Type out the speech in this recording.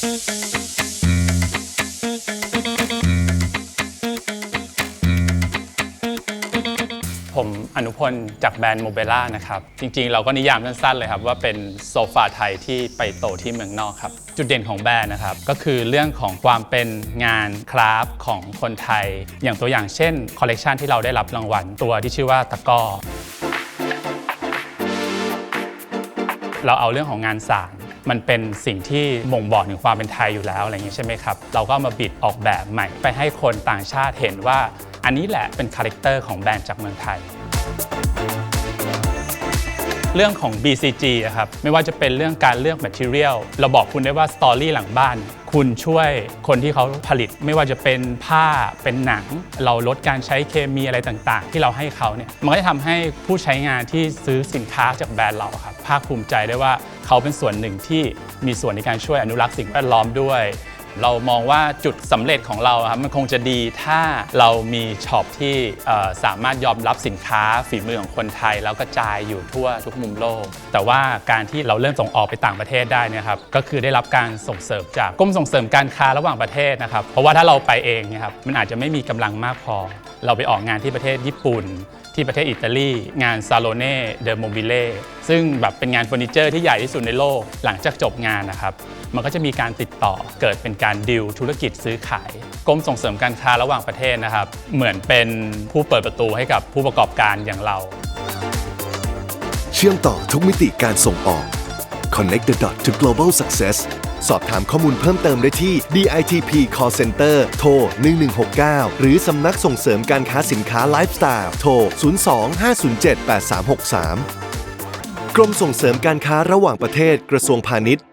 ผมอนุพลจากแบรนด์โมเบล่านะครับ จริงๆ เราก็นิยามสั้นๆเลยครับ ว่าเป็นโซฟาไทยที่ไปโตที่เมืองนอกครับ จุดเด่นของแบรนด์นะครับ ก็คือเรื่องของความเป็นงานคราฟของคนไทย อย่างตัวอย่างเช่น คอลเลกชันที่เราได้รับรางวัล ตัวที่ชื่อว่าตะก้อเราเอาเรื่องของงานสาร มันเป็นสิ่งที่บ่งบอกถึงความเป็นไทยอยู่แล้วอะไรอย่างนี้ใช่ไหมครับ เราก็มาบิดออกแบบใหม่ ไปให้คนต่างชาติเห็นว่า อันนี้แหละเป็นคาแรคเตอร์ของแบรนด์จากเมืองไทย เรื่องของ BCG อะครับไม่ว่าจะเป็นเรื่องการเลือก Material เราบอกคุณได้ว่าสตอรี่หลังบ้าน คุณช่วยคนที่เขาผลิต ไม่ว่าจะเป็นผ้าเป็นหนัง เราลดการใช้เคมีอะไรต่างๆ ที่เราให้เขาเนี่ยมันก็จะทำให้ผู้ใช้งานที่ซื้อสินค้าจากแบรนด์เราอะครับภาคภูมิใจได้ว่า เขาเป็นส่วนหนึ่งที่มีส่วนในการช่วยอนุรักษ์สิ่งแวดล้อมด้วย เรามองว่าจุดสำเร็จของเราครับมันคงจะดีถ้าเรามีช็อปที่สามารถยอมรับสินค้าฝีมือของคนไทย แล้วกระจายอยู่ทั่วทุกมุมโลก แต่ว่าการที่เราเริ่มส่งออกไปต่างประเทศได้นะครับก็คือได้รับการส่งเสริมจากกรมส่งเสริมการค้าระหว่างประเทศนะครับเพราะว่าถ้าเราไปเองนะครับมันอาจจะไม่มีกำลังมากพอ เราไปออกงานที่ประเทศญี่ปุ่น ที่ประเทศอิตาลี งานซาโลเน่เดอ m โมบิเล่ซึ่งแบบเป็นงานเฟอร์นิเจอร์ที่ใหญ่ที่สุดในโลก หลังจากจบงานนะครับ มันก็จะมีการติดต่อเกิดเป็นการดิวธุรกิจซื้อขายกรมส่งเสริมการค้าระหว่างประเทศนะครับ เหมือนเป็นผู้เปิดประตูให้กับผู้ประกอบการอย่างเรา เชื่อมต่อทุกมิติการส่งออก Connect the dot to global success สอบถามข้อมูลเพิ่มเติมได้ที่ DITP Call Center โทร 1169 หรือสำนักส่งเสริมการค้าสินค้าไลฟ์สไตล์โทร 02 507 8363 กรมส่งเสริมการค้าระหว่างประเทศกระทรวงพาณิชย์